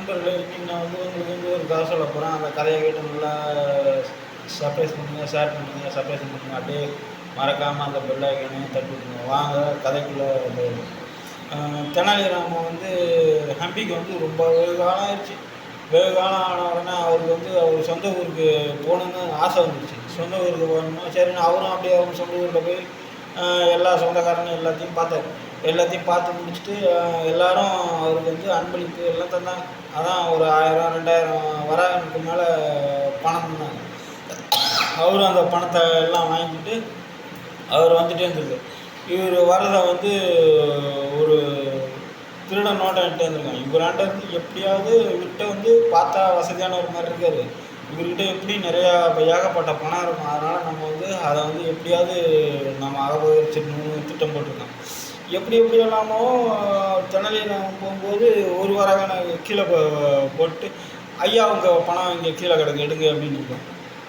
நண்பர்களே இன்னைக்கு நான் வந்து உங்களுக்கு வந்து ஒரு கதை சொல்ல போகிறேன் அந்த கதையை கேட்டு நல்லா சர்ப்ரைஸ் பண்ணுங்க ஷேர் பண்ணுங்க சர்ப்ரைஸ் பண்ணுங்க. அப்படியே மறக்காமல் அந்த பெல் ஐக்கனையும் தட்டி விட்டுருங்க வாங்க கதைக்குள்ளே வந்து தெனாலிராமன் வந்து ஹம்பிக்கு வந்து ரொம்ப வெகு காலம் ஆயிடுச்சு. வெகு காலம் ஆன உடனே அவருக்கு வந்து அவர் சொந்த ஊருக்கு போகணுன்னு ஆசை வந்துடுச்சு சொந்த ஊருக்கு போகணும்னா சரின்னு அவரும் அப்படியே அவர் சொந்த ஊரில் போய் எல்லா சொந்தக்காரனும் எல்லாத்தையும் பார்த்தாரு. எல்லாத்தையும் பார்த்து முடிச்சுட்டு எல்லாரும் அவருக்கு வந்து அன்பளிப்பு எல்லாம் தந்தாங்க. அதான் ஒரு ஆயிரம் ரெண்டாயிரம் வரானுக்கு மேலே பணம் தந்தாங்க. அவரும் அந்த பணத்தை எல்லாம் வாங்கிட்டு அவர் வந்துட்டே இருந்திருக்கு இவர் வரதை வந்து ஒரு திருடன் நோட்டம் என்கிட்ட இருந்திருக்காங்க இவராண்ட வந்து எப்படியாவது இவர்கிட்ட வந்து பார்த்தா வசதியான ஒரு மாதிரி இருக்காரு. இவர்கிட்ட எப்படி நிறையா ஏகப்பட்ட பணம் இருக்கும். அதனால் நம்ம வந்து அதை வந்து எப்படியாவது நம்ம அகபரிச்சிடணும்னு திட்டம் போட்டிருக்கோம். எப்படி எப்படி எல்லாமோ திணறி போகும்போது ஒரு வரகான கீழே போட்டு ஐயா உங்கள் பணம் இங்கே கீழே கிடக்கு எடுங்க அப்படின்னு இருக்கோம்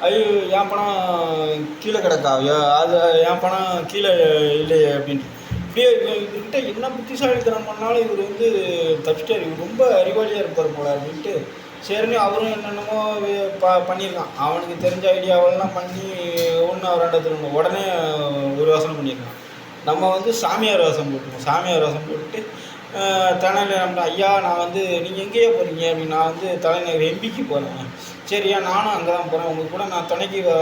ஐயோ என் பணம் கீழே கிடக்கா? அது என் பணம் கீழே இல்லையே அப்படின்ட்டு இப்படியே இவர்கிட்ட என்ன புத்திசாலித்தனம் பண்ணாலும் இவர் வந்து தப்பிச்சிட்டார். இவர் ரொம்ப அறிவாளியாக இருப்பார் போல அப்படின்ட்டு. சரின்னு அவரும் என்னென்னமோ ப பண்ணியிருக்கான். அவனுக்கு தெரிஞ்ச ஐடியாவெல்லாம் பண்ணி ஒன்று அவர் ரெண்டு உடனே ஒரு யோசனை பண்ணியிருக்கான். நம்ம வந்து சாமியார் வேஷம் போட்டுருவோம். சாமியார் வேஷம் போட்டு தலைநகர் ஐயா நான் வந்து நீங்கள் எங்கேயே போகிறீங்க அப்படின்னு நான் வந்து தலைநகர் எம்பிக்கு போகிறேன் சரியா நானும் அங்கே தான் போகிறேன் உங்களுக்கு கூட நான் துணைக்கு வ-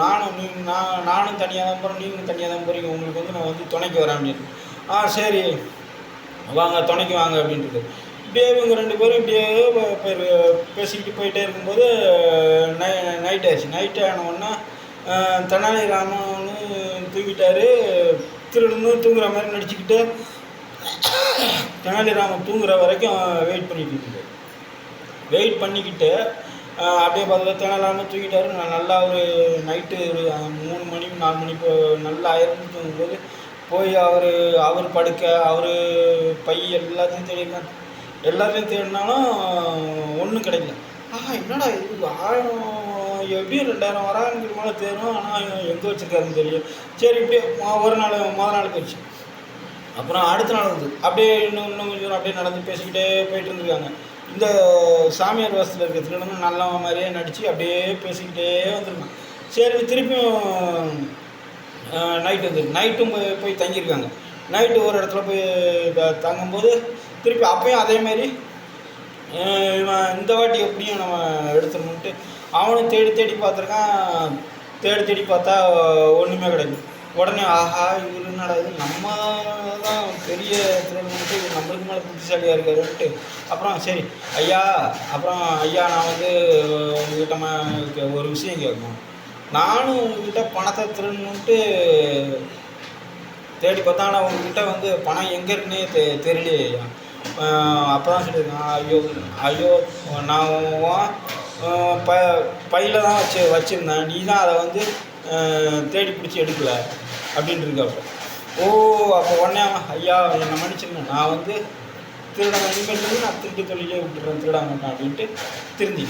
நானும் நீ நான் நானும் தனியாக தான் போகிறேன் நீங்களும் தனியாக தான் போகிறீங்க உங்களுக்கு வந்து நான் வந்து துணைக்கு வரேன் அப்படின்னு. ஆ சரி. வாங்க துணைக்கு வாங்க அப்படின்ட்டு இப்படியே இவங்க ரெண்டு பேரும் இப்படியே பேசிக்கிட்டு போயிட்டே இருக்கும்போது நை நைட் ஆச்சு. நைட் ஆனவுடனே தெனாலிராமனு தூங்கிட்டாரு. திருடனும் தூங்குற மாதிரி நடிச்சுக்கிட்டு தெனாலிராமன் தூங்குற வரைக்கும் வெயிட் பண்ணிட்டு இருந்தாரு வெயிட் பண்ணிக்கிட்டு அப்படியே பார்த்தா தெனாலிராமன் தூங்கிட்டாரு. நான் நல்லா ஒரு நைட்டு ஒரு மூணு மணி நாலு மணி நல்லா ஆயிரம் தூங்கும்போது போய் அவர் அவர் படுக்க அவர் பை எல்லாத்தையும் தேடினா எல்லாத்தையும் தேடினாலும் ஒன்றும் கிடைக்கல. ஆஹா என்னடா இது? ஆயிரம் எப்படியும் ரெண்டாயிரம் வராங்கிற மேலே தெரியும் ஆனால் எங்கே வச்சுருக்காருன்னு தெரியும் சரி இப்படியே ஒரு நாள் மொதல் நாள் போயிடுச்சு அப்புறம் அடுத்த நாள் வந்து அப்படியே இன்னும் இன்னும் கொஞ்சம் அப்படியே நடந்து பேசிக்கிட்டே போயிட்டு இருந்திருக்காங்க. இந்த சாமியார் வாசத்தில் இருக்க திருடனும் நல்ல மாதிரியே நடித்து அப்படியே பேசிக்கிட்டே வந்திருக்கான் சரி திருப்பியும் நைட்டு வந்து நைட்டும் போய் போய் தங்கியிருக்காங்க. நைட்டு ஒரு இடத்துல போய் தங்கும்போது திருப்பி அப்பயும் அதே மாதிரி இவன் இந்த வாட்டி எப்படியும் நம்ம எடுத்துடணுன்ட்டு அவனும் தேடி தேடி பார்த்துருக்கான். தேடி தேடி பார்த்தா ஒன்றுமே கிடைக்கும் உடனே ஆஹா இவர் என்னடா இது? நம்ம தான் பெரிய திருடன்ட்டு நம்மளுக்கு மேலே புத்திசாலியாக இருக்காருன்ட்டு. அப்புறம் சரி ஐயா அப்புறம் ஐயா நான் வந்து உங்ககிட்ட ஒரு விஷயம் கேட்கணும். நானும் உங்ககிட்ட பணத்தை திருடணுன்ட்டு தேடி பார்த்தா ஆனால் உங்ககிட்ட வந்து பணம் எங்கே இருக்குன்னே தெ தெரியலையா ஐயா. அப்போ தான் சொல்லியிருக்கான் ஐயோ ஐயோ நான் ப பையில் தான் வச்சு வச்சுருந்தேன். நீ தான் அதை வந்து தேடி பிடிச்சி எடுக்கல அப்படின்ட்டு இருக்காப்ப ஓ அப்போ உடனே அவன், ஐயா என்னை மன்னிச்சிருங்க. நான் வந்து திருட இனிமேல் நான் திருட்டு தொழிலே விட்டுறேன் திருட மாட்டேன் அப்படின்ட்டு திருந்தி.